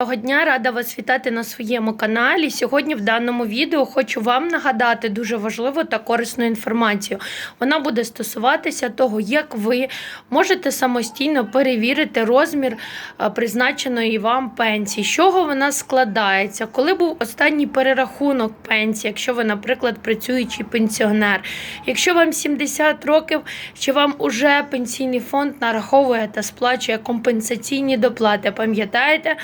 Доброго дня, рада вас вітати на своєму каналі. Сьогодні в даному відео хочу вам нагадати дуже важливу та корисну інформацію. Вона буде стосуватися того, як ви можете самостійно перевірити розмір е, призначеної вам пенсії, з чого вона складається, коли був останній перерахунок пенсії, якщо ви, наприклад, працюючий пенсіонер. Якщо вам 70 років, чи вам уже пенсійний фонд нараховує та сплачує компенсаційні доплати, пам'ятаєте?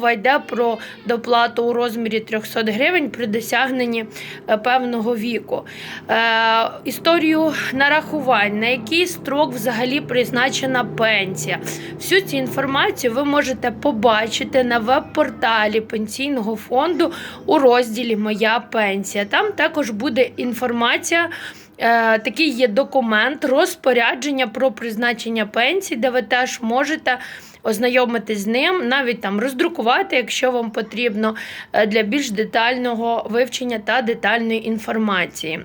Мова йде про доплату у розмірі 300 гривень при досягненні е, певного віку. Е, історію нарахувань, на який строк взагалі призначена пенсія. Всю цю інформацію ви можете побачити на веб-порталі пенсійного фонду у розділі Моя пенсія. Там також буде інформація. Е, Такий є документ розпорядження про призначення пенсії, де ви теж можете ознайомитись з ним, навіть там роздрукувати, якщо вам потрібно, е, для більш детального вивчення та детальної інформації.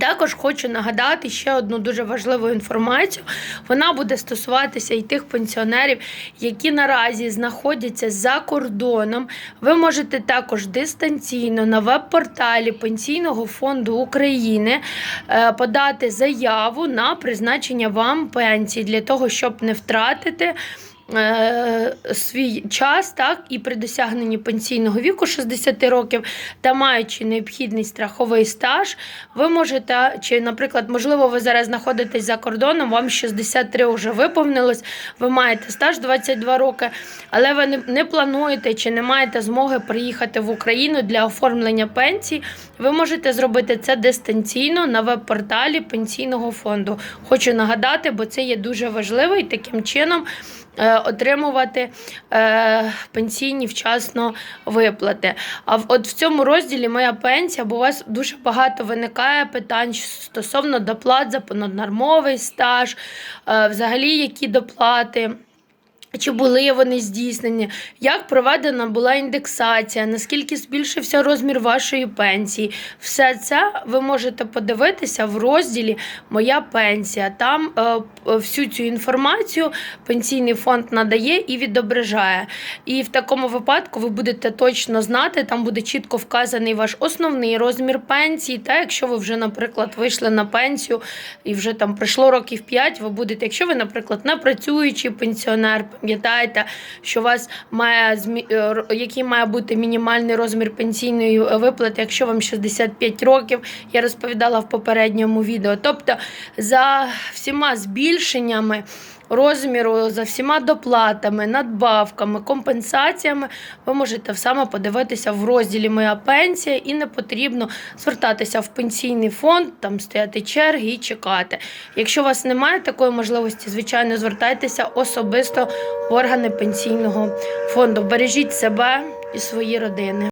Також хочу нагадати ще одну дуже важливу інформацію. Вона буде стосуватися і тих пенсіонерів, які наразі знаходяться за кордоном. Ви можете також дистанційно на веб-порталі Пенсійного фонду України е, подати заяву на призначення вам пенсії для того, щоб не втратити. Е, Свій час, так, і при досягненні пенсійного віку 60 років та маючи необхідний страховий стаж, ви можете, чи, наприклад, можливо, ви зараз знаходитесь за кордоном, вам 63 вже виповнилось, ви маєте стаж 22 роки, але ви не, плануєте чи не маєте змоги приїхати в Україну для оформлення пенсії, ви можете зробити це дистанційно на веб-порталі пенсійного фонду. Хочу нагадати, бо це є дуже важливо і таким чином. Е, Отримувати е, пенсійні вчасно виплати. А в- от в цьому розділі моя пенсія, бо у вас дуже багато виникає питань стосовно доплат за понаднормовий стаж, е, взагалі які доплати. Чи були вони здійснені? Як проведена була індексація? Наскільки збільшився розмір вашої пенсії? Все це ви можете подивитися в розділі Моя пенсія. Там е, всю цю інформацію пенсійний фонд надає і відображає. І в такому випадку ви будете точно знати, там буде чітко вказаний ваш основний розмір пенсії. Та якщо ви вже, наприклад, вийшли на пенсію і вже там пройшло років 5, ви будете, якщо ви, наприклад, не працюючий пенсіонер, пам'ятаєте, що у вас має е, який має бути мінімальний розмір пенсійної е, виплати, якщо вам 65 років, я розповідала в попередньому відео. Тобто за всіма збільшеннями. Розміру за всіма доплатами, надбавками, компенсаціями ви можете саме подивитися в розділі Моя пенсія і не потрібно звертатися в пенсійний фонд, там стояти черги і чекати. Якщо у вас немає такої можливості, звичайно, звертайтеся особисто в органи пенсійного фонду. Бережіть себе і свої родини.